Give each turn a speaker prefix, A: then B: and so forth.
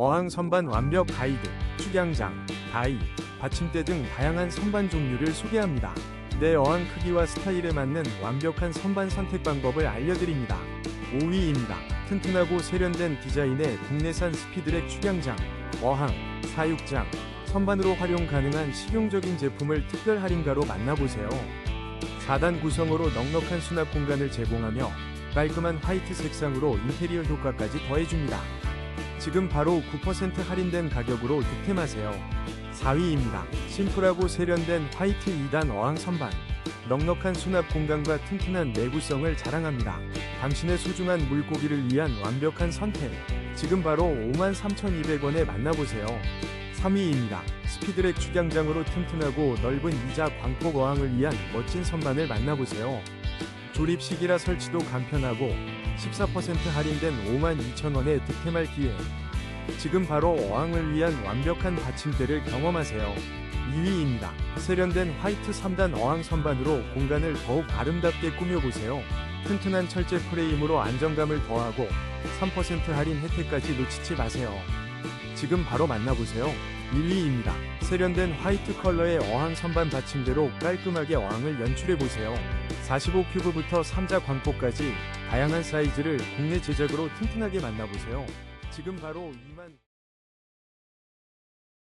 A: 어항 선반 완벽 가이드, 축양장, 다이, 받침대 등 다양한 선반 종류를 소개합니다. 내 어항 크기와 스타일에 맞는 완벽한 선반 선택 방법을 알려드립니다. 5위입니다. 튼튼하고 세련된 디자인의 국내산 스피드렉 축양장, 어항, 사육장, 선반으로 활용 가능한 실용적인 제품을 특별 할인가로 만나보세요. 4단 구성으로 넉넉한 수납 공간을 제공하며 깔끔한 화이트 색상으로 인테리어 효과까지 더해줍니다. 지금 바로 9% 할인된 가격으로 득템하세요. 4위입니다. 심플하고 세련된 화이트 2단 어항 선반. 넉넉한 수납 공간과 튼튼한 내구성을 자랑합니다. 당신의 소중한 물고기를 위한 완벽한 선택. 지금 바로 53,200원에 만나보세요. 3위입니다. 스피드렉 축양장으로 튼튼하고 넓은 이자 광폭 어항을 위한 멋진 선반을 만나보세요. 조립식이라 설치도 간편하고 14% 할인된 52,000원에 득템할 기회. 지금 바로 어항을 위한 완벽한 받침대를 경험하세요. 2위입니다. 세련된 화이트 3단 어항 선반으로 공간을 더욱 아름답게 꾸며보세요. 튼튼한 철제 프레임으로 안정감을 더하고 3% 할인 혜택까지 놓치지 마세요. 지금 바로 만나보세요. 1위입니다. 세련된 화이트 컬러의 어항 선반 받침대로 깔끔하게 어항을 연출해보세요. 45큐브부터 3자 광폭까지 다양한 사이즈를 국내 제작으로 튼튼하게 만나보세요. 지금 바로 2만